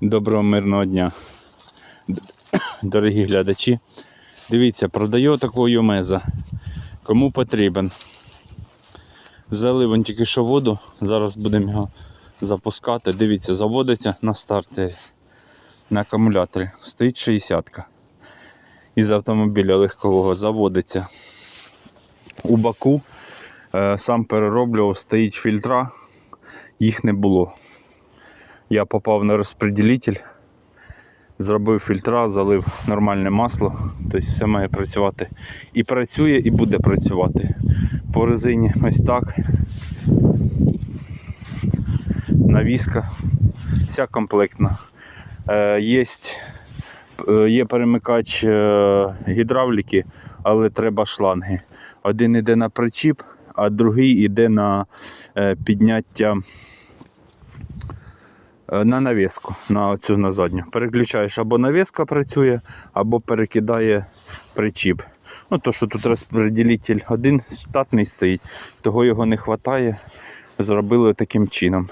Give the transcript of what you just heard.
Доброго мирного дня, дорогі глядачі. Дивіться, продаю такого юмеза. Кому потрібен. Залив он тільки що воду, зараз будемо його запускати. Дивіться, заводиться на стартері, на акумуляторі. Стоїть 60-ка. із автомобіля легкового заводиться. У баку е, сам перероблював, стоїть фільтра, їх не було. Я попав на розподілитель, зробив фільтра, залив нормальне масло, тобто все має працювати. І працює, і буде працювати. По резині ось так. Навіска, вся комплектна. Е, є, е, є перемикач е, гідравліки, але треба шланги. Один йде на причіп, а другий йде на е, підняття на навіску, на оцю на задню. Переключаєш або навіска працює, або перекидає причіп. Ну, то, що тут розподілитель один штатний стоїть, того його не вистачає. Зробили таким чином.